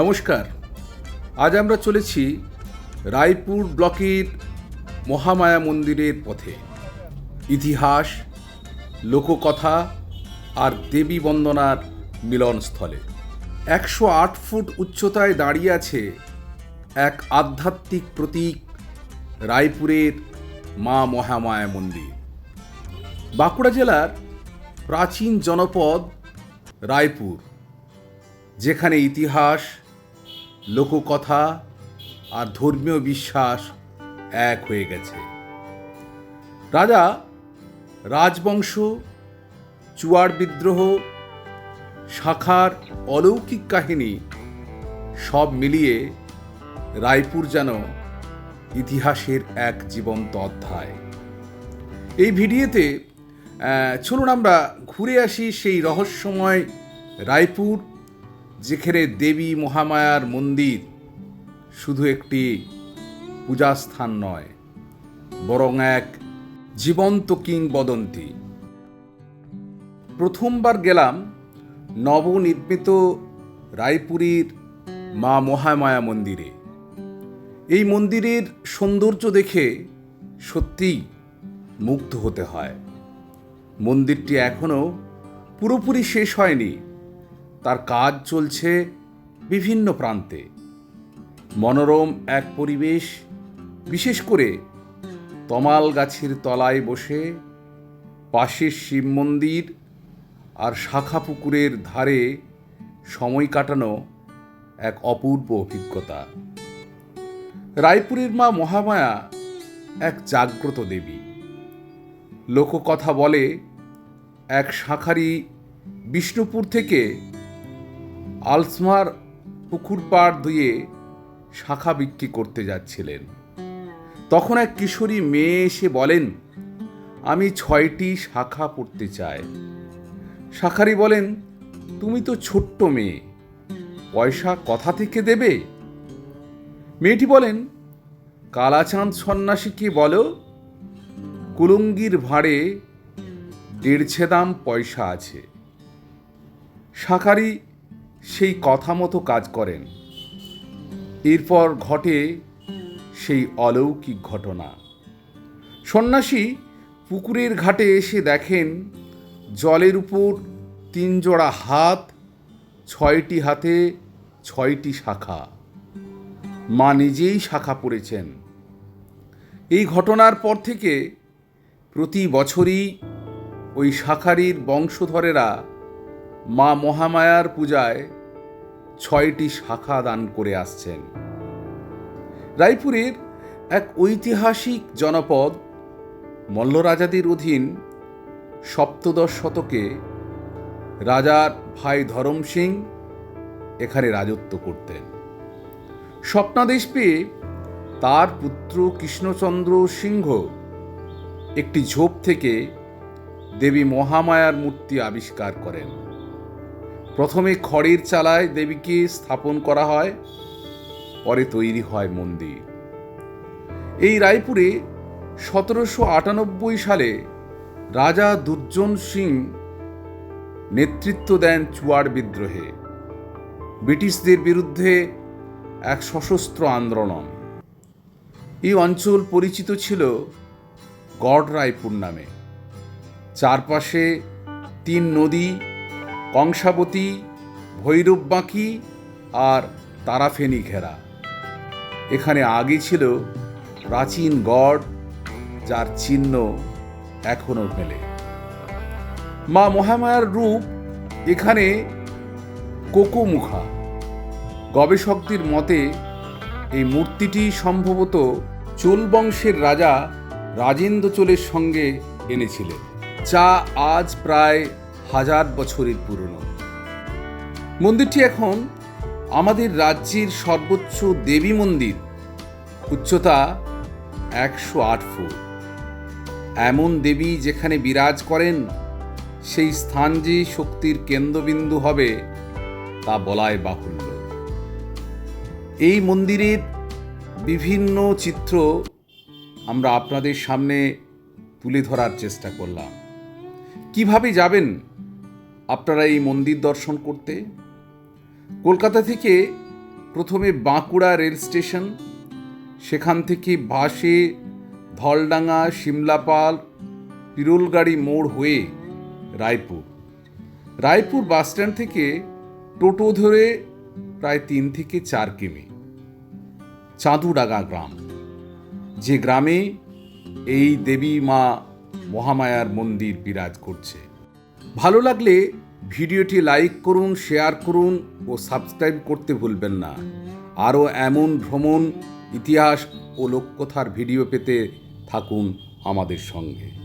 নমস্কার। আজ আমরা চলেছি রায়পুর ব্লকের মহামায়া মন্দিরের পথে। ইতিহাস, লোককথা আর দেবী বন্দনার মিলনস্থলে। একশো আট ফুট উচ্চতায় দাঁড়িয়ে আছে এক আধ্যাত্মিক প্রতীক রায়পুরের মা মহামায়া মন্দির। বাঁকুড়া জেলার প্রাচীন জনপদ রায়পুর, যেখানে ইতিহাস লোককথা আর ধর্মীয় বিশ্বাস এক হয়ে গেছে। রাজা, রাজবংশ, চুয়ার বিদ্রোহ, শাখার অলৌকিক কাহিনী সব মিলিয়ে রায়পুর যেন ইতিহাসের এক জীবন্ত অধ্যায়। এই ভিডিওতে চলুন আমরা ঘুরে আসি সেই রহস্যময় রায়পুর যেখানে দেবী মহামায়ার মন্দির শুধু একটি পূজাস্থান নয়, বরং এক জীবন্ত কিংবদন্তি। প্রথমবার গেলাম নবনির্মিত রায়পুরীর মা মহামায়া মন্দিরে। এই মন্দিরের সৌন্দর্য দেখে সত্যিই মুগ্ধ হতে হয়। মন্দিরটি এখনও পুরোপুরি শেষ হয়নি। তার কাজ চলছে বিভিন্ন প্রান্তে। মনোরম এক পরিবেশ, বিশেষ করে তমাল গাছের তলায় বসে পাশের শিব মন্দির আর শাখা পুকুরের ধারে সময় কাটানো এক অপূর্ব অভিজ্ঞতা। রায়পুরের মা মহামায়া এক জাগ্রত দেবী। লোককথা বলে, এক শাখারি বিষ্ণুপুর থেকে আলসমার পুকুর পাড় ধুয়ে শাখা বিক্রি করতে যাচ্ছিলেন। তখন এক কিশোরী মেয়ে এসে বলেন, আমি ছয়টি শাখা পড়তে চাই। শাখারি বলেন, তুমি তো ছোট্ট মেয়ে, পয়সা কথা থেকে দেবে? মেয়েটি বলেন, কালাচাঁদ সন্ন্যাসীকে বলো, কুলুঙ্গির ভাঁড়ে দেড়ছে দাম পয়সা আছে। শাকারি সেই কথা মতো কাজ করেন। এরপর ঘটে সেই অলৌকিক ঘটনা। সন্ন্যাসী পুকুরের ঘাটে এসে দেখেন জলের উপর তিন জোড়া হাত, ছয়টি হাতে, ছয়টি শাখা। মা নিজেই শাখা পড়েছেন। এই ঘটনার পর থেকে প্রতি বছরই ওই শাখারির বংশধরেরা মা মহামায়ার পূজায় ছয়টি শাখা দান করে আসছেন। রায়পুরের এক ঐতিহাসিক জনপদ মল্লরাজাদের অধীন সপ্তদশ শতকে রাজার ভাই ধরম সিং এখানে রাজত্ব করতেন। স্বপ্নাদেশ পেয়ে তার পুত্র কৃষ্ণচন্দ্র সিংহ একটি ঝোপ থেকে দেবী মহামায়ার মূর্তি আবিষ্কার করেন। প্রথমে খড়ের চালায় দেবীকে স্থাপন করা হয়, পরে তৈরি হয় মন্দির। এই রায়পুরে সতেরোশো আটানব্বই সালে রাজা দুর্জন সিং নেতৃত্ব দেন চুয়ার বিদ্রোহে। ব্রিটিশদের বিরুদ্ধে এক সশস্ত্র আন্দোলন। এই অঞ্চল পরিচিত ছিল গড় রায়পুর নামে। চারপাশে তিন নদী কংসাবতী, ভৈরববাঁকি আর তারাফেনি ঘেরা। এখানে আগে ছিল প্রাচীন গড়, যার চিহ্ন এখনও মেলে। মা মহামায়ার রূপ এখানে কোকোমুখা। গবেষকদের মতে, এই মূর্তিটি সম্ভবত চোল বংশের রাজা রাজেন্দ্র চোলের সঙ্গে এনেছিলেন, যা আজ প্রায় হাজার বছরের পুরনো। মন্দিরটি এখন আমাদের রাজ্যের সর্বোচ্চ দেবী মন্দির। উচ্চতা একশো আট ফুট। এমন দেবী যেখানে বিরাজ করেন, সেই স্থান যে শক্তির কেন্দ্রবিন্দু হবে, তা বলায় বাহুল্য। এই মন্দিরের বিভিন্ন চিত্র আমরা আপনাদের সামনে তুলে ধরার চেষ্টা করলাম। কীভাবে যাবেন? আপনারা এই মন্দির দর্শন করতে, কলকাতা থেকে প্রথমে বাঁকুড়া রেল স্টেশন, সেখান থেকে বাসে ধলডাঙ্গা শিমলাপাল পিরোলগাড়ি মোড় হয়ে রায়পুর। রায়পুর বাসস্ট্যান্ড থেকে টোটো ধরে প্রায় তিন থেকে চার কিমি। চাঁদুডাঙ্গা গ্রাম, যে গ্রামে এই দেবী মা মহামায়ার মন্দির বিরাজ করছে। ভালো লাগলে ভিডিওটি লাইক করুন, শেয়ার করুন ও সাবস্ক্রাইব করতে ভুলবেন না। আরও এমন ভ্রমণ, ইতিহাস ও লোককথার ভিডিও পেতে থাকুন আমাদের সঙ্গে।